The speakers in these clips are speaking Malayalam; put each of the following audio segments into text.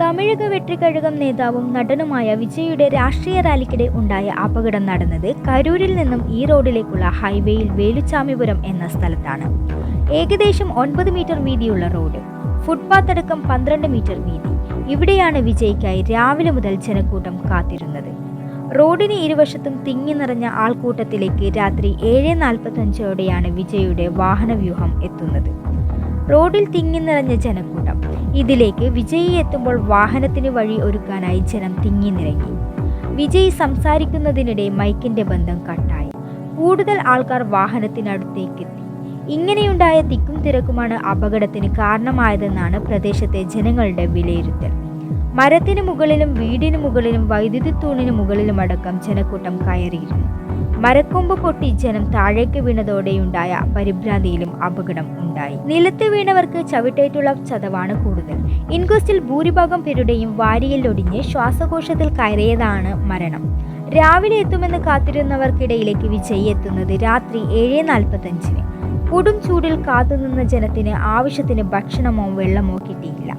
തമിഴക വെട്ടിക്കഴുകം നേതാവും നടനുമായ വിജയുടെ രാഷ്ട്രീയ റാലിക്കിടെ ഉണ്ടായ അപകടം നടന്നത് കരൂരിൽ നിന്നും ഈ റോഡിലേക്കുള്ള ഹൈവേയിൽ വേലുച്ചാമിപുരം എന്ന സ്ഥലത്താണ്. ഏകദേശം ഒൻപത് മീറ്റർ വീതിയുള്ള റോഡ് ഫുട്പാത്ത് അടക്കം പന്ത്രണ്ട് മീറ്റർ വീതി. ഇവിടെയാണ് വിജയ്ക്കായി രാവിലെ മുതൽ ജനക്കൂട്ടം കാത്തിരുന്നത്. റോഡിന് ഇരുവശത്തും തിങ്ങി നിറഞ്ഞ ആൾക്കൂട്ടത്തിലേക്ക് രാത്രി ഏഴ് നാൽപ്പത്തഞ്ചോടെയാണ് വിജയുടെ വാഹനവ്യൂഹം എത്തുന്നത്. റോഡിൽ തിങ്ങി നിറഞ്ഞ ജനക്കൂട്ടം. ഇതിലേക്ക് വിജയി എത്തുമ്പോൾ വാഹനത്തിന് വഴി ഒരുക്കാനായി ജനം തിങ്ങി നിറങ്ങി വിജയ് സംസാരിക്കുന്നതിനിടെ മൈക്കിന്റെ ബന്ധം കട്ടായി. കൂടുതൽ ആൾക്കാർ വാഹനത്തിനടുത്തേക്ക് എത്തി. ഇങ്ങനെയുണ്ടായ തിക്കും തിരക്കുമാണ് അപകടത്തിന് കാരണമായതെന്നാണ് പ്രദേശത്തെ ജനങ്ങളുടെ വിലയിരുത്തൽ. മരത്തിന് മുകളിലും വീടിന് മുകളിലും വൈദ്യുതി തൂണിന് മുകളിലും അടക്കം ജനക്കൂട്ടം കയറിയിരുന്നു. മരക്കൊമ്പ് പൊട്ടി ജനം താഴേക്ക് വീണതോടെയുണ്ടായ പരിഭ്രാന്തിയിലും അപകടം ഉണ്ടായി. നിലത്ത് വീണവർക്ക് ചവിട്ടേറ്റുള്ള ചതവാണ് കൂടുതൽ. ഇൻക്വസ്റ്റിൽ ഭൂരിഭാഗം പേരുടെയും വാരിയിലൊടിഞ്ഞ് ശ്വാസകോശത്തിൽ കയറിയതാണ് മരണം. രാവിലെ എത്തുമെന്ന് കാത്തിരുന്നവർക്കിടയിലേക്ക് വിജയ് എത്തുന്നത് രാത്രി ഏഴ് നാൽപ്പത്തഞ്ചിന്. കൊടും ചൂടിൽ കാത്തുനിന്ന ജനത്തിന് ആവശ്യത്തിന് ഭക്ഷണമോ വെള്ളമോ കിട്ടിയില്ല.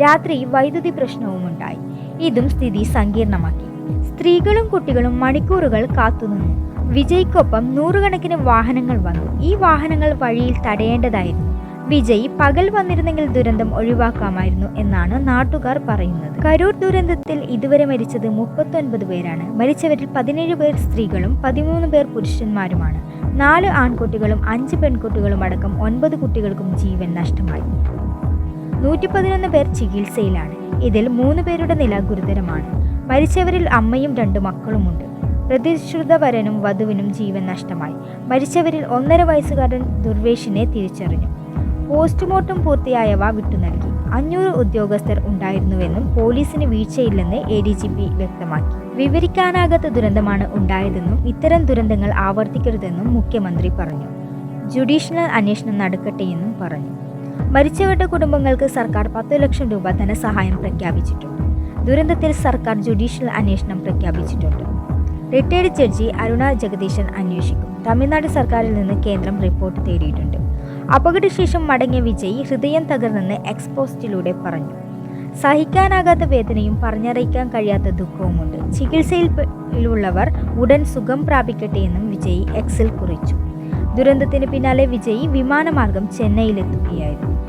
രാത്രി വൈദ്യുതി പ്രശ്നവും ഉണ്ടായി. ഇതും സ്ഥിതി സങ്കീർണമാക്കി. സ്ത്രീകളും കുട്ടികളും മണിക്കൂറുകൾ കാത്തുനിന്നു. വിജയ്ക്കൊപ്പം നൂറുകണക്കിന് വാഹനങ്ങൾ വന്നു. ഈ വാഹനങ്ങൾ വഴിയിൽ തടയേണ്ടതായിരുന്നു. വിജയ് പകൽ വന്നിരുന്നെങ്കിൽ ദുരന്തം ഒഴിവാക്കാമായിരുന്നു എന്നാണ് നാട്ടുകാർ പറയുന്നത്. കരൂർ ദുരന്തത്തിൽ ഇതുവരെ മരിച്ചത് മുപ്പത്തൊൻപത് പേരാണ്. മരിച്ചവരിൽ പതിനേഴ് പേർ സ്ത്രീകളും പതിമൂന്ന് പേർ പുരുഷന്മാരുമാണ്. നാല് ആൺകുട്ടികളും അഞ്ച് പെൺകുട്ടികളും അടക്കം ഒൻപത് കുട്ടികൾക്കും ജീവൻ നഷ്ടമായി. നൂറ്റി പതിനൊന്ന് പേർ ചികിത്സയിലാണ്. ഇതിൽ മൂന്ന് പേരുടെ നില ഗുരുതരമാണ്. മരിച്ചവരിൽ അമ്മയും രണ്ട് മക്കളുമുണ്ട്. പ്രതിശ്രുതവരനും വധുവിനും ജീവൻ നഷ്ടമായി. മരിച്ചവരിൽ ഒന്നര വയസ്സുകാരൻ ദുർവേഷിനെ തിരിച്ചറിഞ്ഞു. പോസ്റ്റ്മോർട്ടം പൂർത്തിയായവ വിട്ടുനൽകി. അഞ്ഞൂറ് ഉദ്യോഗസ്ഥർ ഉണ്ടായിരുന്നുവെന്നും പോലീസിന് വീഴ്ചയില്ലെന്ന് എ ഡി ജി പി വ്യക്തമാക്കി. വിവരിക്കാനാകാത്ത ദുരന്തമാണ് ഉണ്ടായതെന്നും ഇത്തരം ദുരന്തങ്ങൾ ആവർത്തിക്കരുതെന്നും മുഖ്യമന്ത്രി പറഞ്ഞു. ജുഡീഷ്യൽ അന്വേഷണം നടക്കട്ടെയെന്നും പറഞ്ഞു. മരിച്ചവരുടെ കുടുംബങ്ങൾക്ക് സർക്കാർ പത്തു ലക്ഷം രൂപ ധനസഹായം പ്രഖ്യാപിച്ചിട്ടുണ്ട്. ദുരന്തത്തിൽ സർക്കാർ ജുഡീഷ്യൽ അന്വേഷണം പ്രഖ്യാപിച്ചിട്ടുണ്ട്. റിട്ടയർഡ് ജഡ്ജി അരുണ ജഗദീശൻ അന്വേഷിക്കും. തമിഴ്നാട് സർക്കാരിൽ നിന്ന് കേന്ദ്രം റിപ്പോർട്ട് തേടിയിട്ടുണ്ട്. അപകടശേഷം മടങ്ങിയ വിജയ് ഹൃദയം തകർന്നെന്ന് എക്സ്പോസ്റ്റിലൂടെ പറഞ്ഞു. സഹിക്കാനാകാത്ത വേദനയും പറഞ്ഞറിയിക്കാൻ കഴിയാത്ത ദുഃഖവുമുണ്ട്. ചികിത്സയിലുള്ളവർ ഉടൻ സുഖം പ്രാപിക്കട്ടെ എന്നും വിജയ് എക്സിൽ കുറിച്ചു. ദുരന്തത്തിന് പിന്നാലെ വിജയ് വിമാനമാർഗം ചെന്നൈയിലെത്തുകയായിരുന്നു.